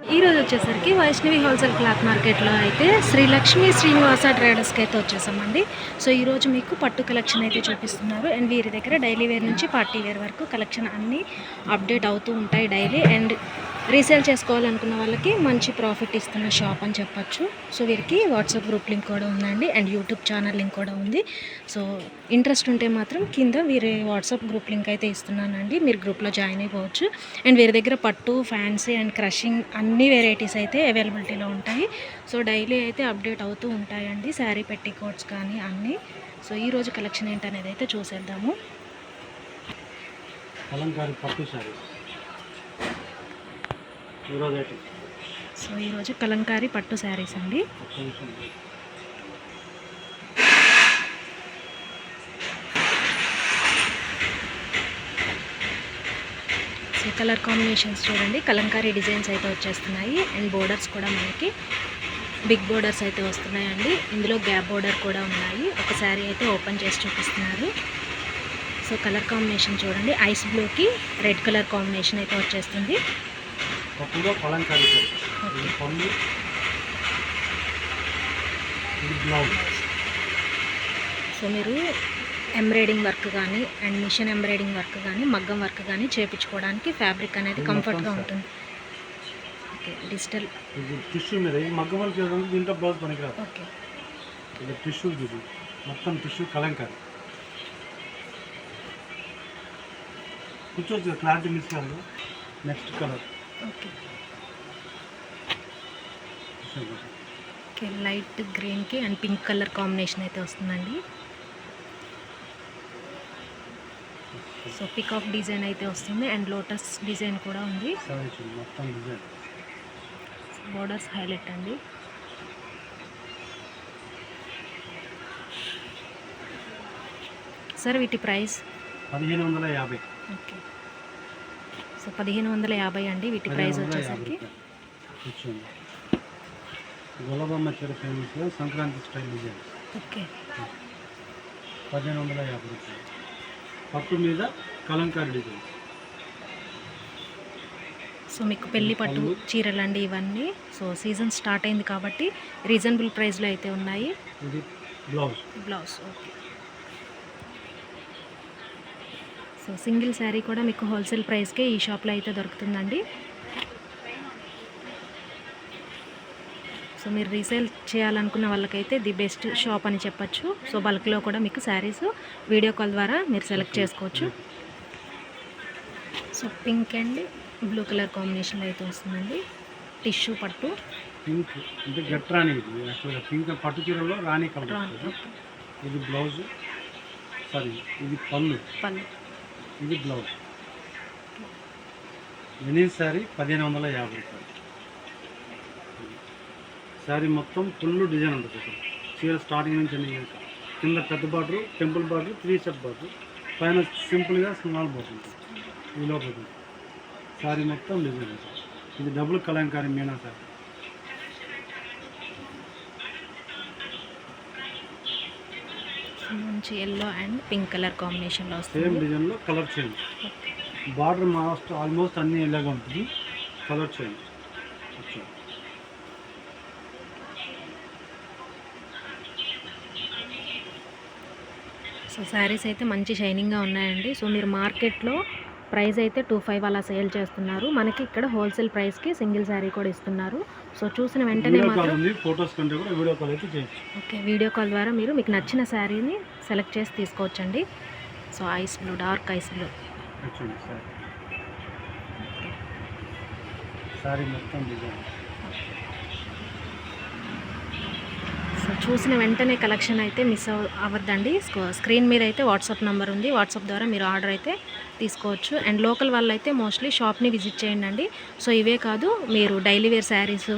ఈరోజు వచ్చేసరికి Vaishnavi wholesale cloth మార్కెట్లో అయితే శ్రీ లక్ష్మీ శ్రీనివాస ట్రేడర్స్కి అయితే వచ్చేసామండి. సో ఈ రోజు మీకు పట్టు కలెక్షన్ అయితే చూపిస్తున్నారు. అండ్ వీరి దగ్గర డైలీ వేర్ నుంచి పార్టీ వేర్ వరకు కలెక్షన్ అన్నీ అప్డేట్ అవుతూ ఉంటాయి డైలీ. అండ్ రీసేల్ చేసుకోవాలనుకున్న వాళ్ళకి మంచి ప్రాఫిట్ ఇస్తున్న షాప్ అని చెప్పొచ్చు. సో వీరికి వాట్సాప్ గ్రూప్ లింక్ కూడా ఉందండి అండ్ యూట్యూబ్ ఛానల్ లింక్ కూడా ఉంది. సో ఇంట్రెస్ట్ ఉంటే మాత్రం కింద వీరి వాట్సాప్ గ్రూప్ లింక్ అయితే ఇస్తున్నానండి. మీరు గ్రూప్లో జాయిన్ అయిపోవచ్చు. అండ్ వీరి దగ్గర పట్టు ఫ్యాన్సీ అండ్ క్రషింగ్ అన్ని వెరైటీస్ అయితే అవైలబిలిటీలో ఉంటాయి. సో డైలీ అయితే అప్డేట్ అవుతూ ఉంటాయండి. శారీ పెట్టి కోట్స్ కానీ అన్నీ. సో ఈరోజు కలెక్షన్ ఏంటనేది అయితే చూసేద్దాము. కలంకారీ పట్టు శారీ సో ఈరోజు కలంకారీ పట్టు శారీస్ అండి. సో కలర్ కాంబినేషన్స్ చూడండి. కలంకారీ డిజైన్స్ అయితే వచ్చేస్తున్నాయి. అండ్ బోర్డర్స్ కూడా మనకి బిగ్ బోర్డర్స్ అయితే వస్తున్నాయండి. ఇందులో గ్యాప్ బోర్డర్ కూడా ఉన్నాయి. ఒక శారీ అయితే ఓపెన్ చేసి చూపిస్తున్నారు. సో కలర్ కాంబినేషన్ చూడండి. ఐస్ బ్లూకి రెడ్ కలర్ కాంబినేషన్ అయితే వచ్చేస్తుంది. పప్పులో కలంకారీ ఇది పళ్ళు ఇది బ్లౌజ్ సో మీరు ఎంబ్రాయిడింగ్ వర్క్ కానీ అండ్ మిషన్ ఎంబ్రాయిడింగ్ వర్క్ కానీ మగ్గం వర్క్ కానీ చేపించుకోవడానికి ఫ్యాబ్రిక్ అనేది కంఫర్ట్గా ఉంటుంది. ఓకే డిజిటల్ ఇది టిష్యూ మీద. ఇది మగ్గం వరకు చేయడానికి దీంట్లో బ్లౌజ్ పనికిరాదు. ఓకే. ఇది టిష్యూ ఇది. మొత్తం టిష్యూ కలంకారీ. కూర్చోవచ్చు క్లారిటీ మిస్ కాదు. Next colour okay. లైట్ గ్రీన్కి అండ్ పింక్ కలర్ కాంబినేషన్ అయితే వస్తుందండి. సో పికాక్ డిజైన్ అయితే వస్తుంది అండ్ లోటస్ డిజైన్ కూడా ఉంది. బోర్డర్స్ హైలైట్ అండి. సార్ వీటి ప్రైస్? పదిహేను వందల యాభై. ఓకే. సో పదిహేను వందల యాభై అండి వీటి ప్రైస్ వచ్చేసరికి. గులబమ్మ చీర సంక్రాంతి స్టైల్ డిజైన్ ఓకే. పదిహేను వందల యాభై రూపాయలు. పట్టు మీద కలంకారీ డిజైన్. సో మీకు పెళ్ళి పట్టు చీరలండి ఇవన్నీ. సో సీజన్ స్టార్ట్ అయింది కాబట్టి రీజనబుల్ ప్రైస్లో అయితే ఉన్నాయి. ఇది blouse. Blouse okay. So single saree కూడా మీకు హోల్సేల్ ప్రైస్కే ఈ షాప్లో అయితే దొరుకుతుందండి. సో మీరు రీసేల్ చేయాలనుకున్న వాళ్ళకైతే ది బెస్ట్ షాప్ అని చెప్పచ్చు. సో బల్క్లో కూడా మీకు శారీస్ వీడియో కాల్ ద్వారా మీరు సెలెక్ట్ చేసుకోవచ్చు. So pink and blue colour కాంబినేషన్లో అయితే వస్తుందండి. టిష్యూ పట్టు. పింక్ ఇది పింక్ పట్టు చీరలో రాణి కలర్. ఇది బ్లౌజ్ సారీ ఇది పళ్ళు. పళ్ళు. ఇది బ్లౌజ్. ఎనీ శారీ పదిహేను వందల యాభై రూపాయలు. శారీ మొత్తం ఫుల్ డిజైన్ ఉంటుంది సార్. చీర స్టార్టింగ్ నుంచి అన్ని కింద పెద్ద border temple border three step border. పైన సింపుల్గా స్మాల్ బార్డర్ ఉంటుంది. ఈ లోపల శారీ మొత్తం డిజైన్ ఉంటుంది ఇది డబుల్ కలంకారీ మీనా శారీ. మంచి ఎల్లో అండ్ పింక్ కలర్ కాంబినేషన్లో సేమ్ వస్తుంది డిజైన్లో కలర్ చేంజ్ బార్డర్ మాస్ట్ ఆల్మోస్ట్ అన్ని ఇలాగా ఉంటుంది. కలర్ చేంజ్ సో శారీస్ అయితే మంచి షైనింగ్గా ఉన్నాయండి. సో మీరు మార్కెట్లో ప్రైస్ అయితే టూ ఫైవ్ అలా సేల్ చేస్తున్నారు. మనకి ఇక్కడ హోల్సేల్ ప్రైస్కి సింగిల్ శారీ కూడా ఇస్తున్నారు. సో చూసిన వెంటనే మాత్రం ఓకే వీడియో కాల్ ద్వారా మీరు మీకు నచ్చిన శారీని సెలెక్ట్ చేసి తీసుకోవచ్చండి. So ice blue dark ice blue. So చూసిన వెంటనే కలెక్షన్ అయితే మిస్ అవ అవ్వద్దండి. స్క్రో- స్క్రీన్ మీద అయితే వాట్సాప్ నెంబర్ ఉంది. వాట్సాప్ ద్వారా మీరు ఆర్డర్ అయితే తీసుకోవచ్చు. అండ్ లోకల్ వాళ్ళు అయితే మోస్ట్లీ షాప్ని విజిట్ చేయండి అండి సో ఇవే కాదు మీరు daily wear sarees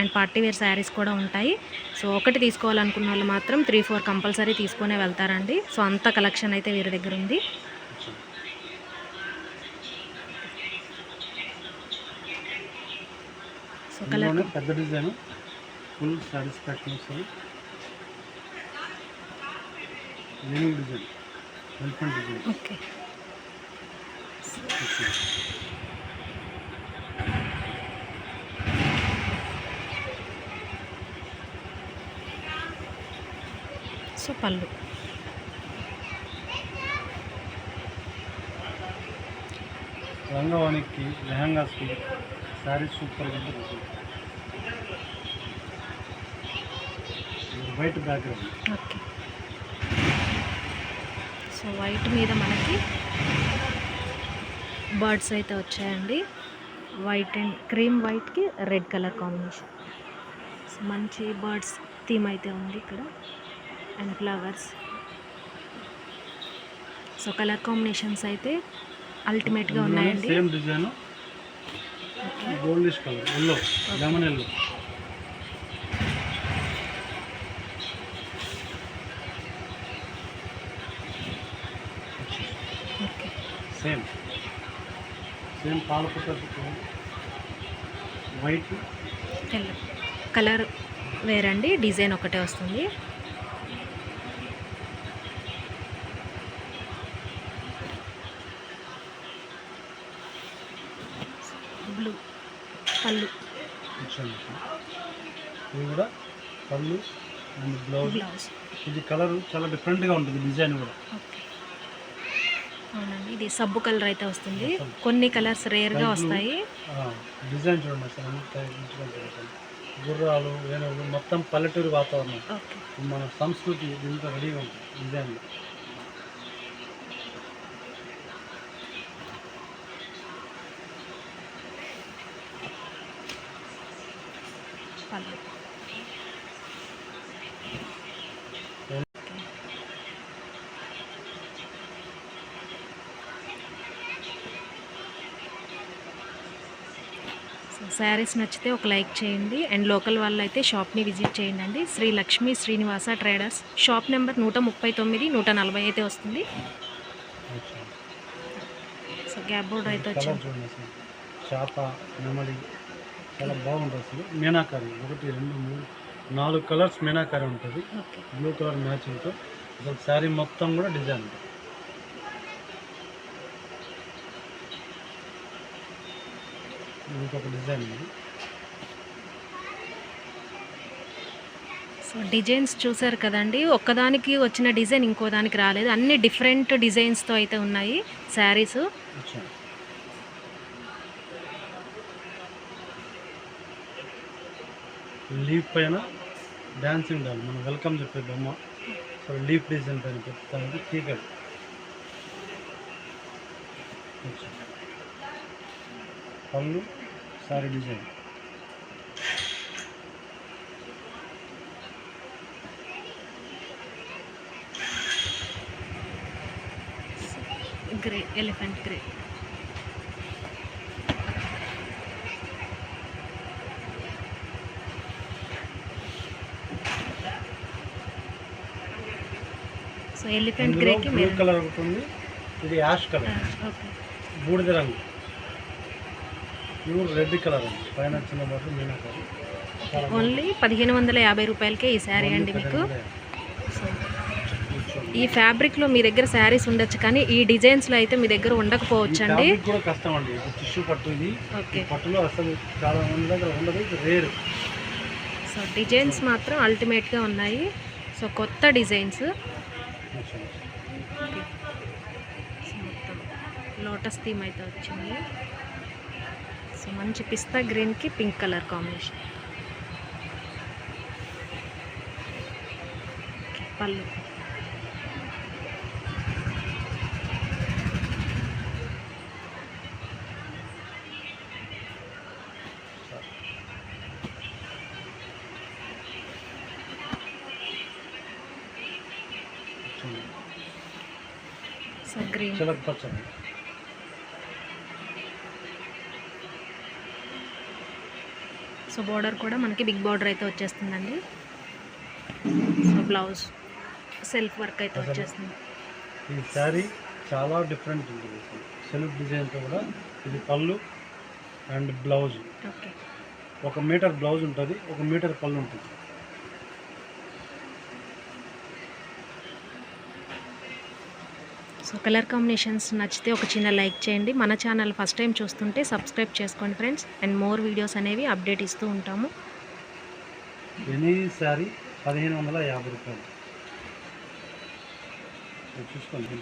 and party wear sarees కూడా ఉంటాయి. సో ఒకటి తీసుకోవాలనుకున్న వాళ్ళు మాత్రం త్రీ ఫోర్ కంపల్సరీ తీసుకునే వెళ్తారండి. సో అంత కలెక్షన్ అయితే వీరి దగ్గర ఉంది. సో కలర్ ఇందులోనే పెద్ద డిజైన్ ఫుల్ సాటిస్ఫాక్షన్ వస్తుంది leaning design elephant design. Okay. So pallu. రంగవానికి lehenga saree super white background. Okay. So white మీద మనకి బర్డ్స్ అయితే వచ్చాయండి. వైట్ అండ్ క్రీమ్ వైట్కి రెడ్ కలర్ కాంబినేషన్ మంచి బర్డ్స్ థీమ్ అయితే ఉంది ఇక్కడ. And flowers so colour combinations అయితే అల్టిమేట్గా ఉన్నాయండి. Same design goldish colour yellow lemon yellow okay same same పాలపుట్ట white colour. వేరండి. డిజైన్ ఒకటే వస్తుంది. బ్లూ. పళ్ళు. ఇది కూడా పళ్ళు అండ్ బ్లౌజ్. ఇది కలర్ చాలా డిఫరెంట్గా ఉంటుంది డిజైన్ కూడా. ఓకే. అవునండి. ఇది సబ్బు కలర్ అయితే వస్తుంది. కొన్ని కలర్స్ రేర్గా వస్తాయి. డిజైన్ చూడండి అసలు ఎంత మంచిగా ఉంటుంది అసలు. గుర్రాలు ఏనుగులు మొత్తం పల్లెటూరు వాతావరణం. ఓకే. మన సంస్కృతి దీంతో రెడీగా ఉంటుంది డిజైన్. పళ్ళు శారీస్ నచ్చితే ఒక లైక్ చేయండి. అండ్ లోకల్ వాళ్ళు అయితే షాప్ని విజిట్ చేయండి అండి Sri Lakshmi Srinivasa traders. Shop number నూట ముప్పై తొమ్మిది నూట నలభై అయితే వస్తుంది. సో గ్యాప్ బోర్డ్ అయితే వచ్చింది. చేప నెమలి చాలా బాగుంటుంది మీనాకారి ఒకటి రెండు మూడు నాలుగు కలర్స్ మీనాకారి ఉంటుంది. బ్లూ కలర్ మ్యాచింగ్తో అసలు శారీ మొత్తం కూడా డిజైన్. ఉంటుంది ఇంకొక డిజైన్ ఉంది. సో డిజైన్స్ చూసారు కదండి ఒక్కదానికి వచ్చిన డిజైన్ ఇంకో దానికి రాలేదు. అన్ని డిఫరెంట్ డిజైన్స్తో అయితే ఉన్నాయి శారీస్. లీఫ్ పైన డాన్సింగ్ డాల్ మనం వెల్కమ్ చెప్పే బొమ్మ. సో లీఫ్ డిజైన్ పైన పెడతానికి చీకటి. Pallu. Saree design grey elephant grey so elephant గ్రేకి blue colour ఒకటి ఉంది. ఇది యాష్ కలర్ ఓకే బూడిద రంగు. ప్యూర్ రెడ్ కలర్ అండి పైన చిన్న బాటిల్ మీనాకారి ఓన్లీ పదిహేను వందల యాభై రూపాయలకే ఈ శారీ అండి మీకు. ఈ ఫ్యాబ్రిక్లో మీ దగ్గర శారీస్ ఉండొచ్చు కానీ ఈ డిజైన్స్లో అయితే మీ దగ్గర ఉండకపోవచ్చు అండి కూడా కష్టం అండి. టిష్యూ పట్టు ఇది. పట్టులో అసలు చాలా మంది దగ్గర ఉండదు. రేర్ సో డిజైన్స్ మాత్రం అల్టిమేట్గా ఉన్నాయి. సో కొత్త డిజైన్స్ లోటస్ థీమ్ అయితే వచ్చింది. సో మంచి పిస్తా గ్రీన్కి pink colour combination. Okay, pallu. So green. So border కూడా మనకి బిగ్ బార్డర్ అయితే వచ్చేస్తుందండి. సో బ్లౌజ్ సెల్ఫ్ వర్క్ అయితే వచ్చేస్తుంది. ఈ శారీ చాలా డిఫరెంట్ ఉంటుంది సెల్ఫ్ డిజైన్తో కూడా ఇది పళ్ళు అండ్ బ్లౌజ్. ఓకే. ఒక మీటర్ బ్లౌజ్ ఉంటుంది ఒక మీటర్ పళ్ళు ఉంటుంది. సో కలర్ కాంబినేషన్స్ నచ్చితే ఒక చిన్న లైక్ చేయండి. మన ఛానల్ ఫస్ట్ టైం చూస్తుంటే సబ్స్క్రైబ్ చేసుకోండి ఫ్రెండ్స్. అండ్ మోర్ వీడియోస్ అనేవి అప్డేట్ ఇస్తూ ఉంటాము. పదిహేను వందల యాభై రూపాయలు. చూసుకోండి.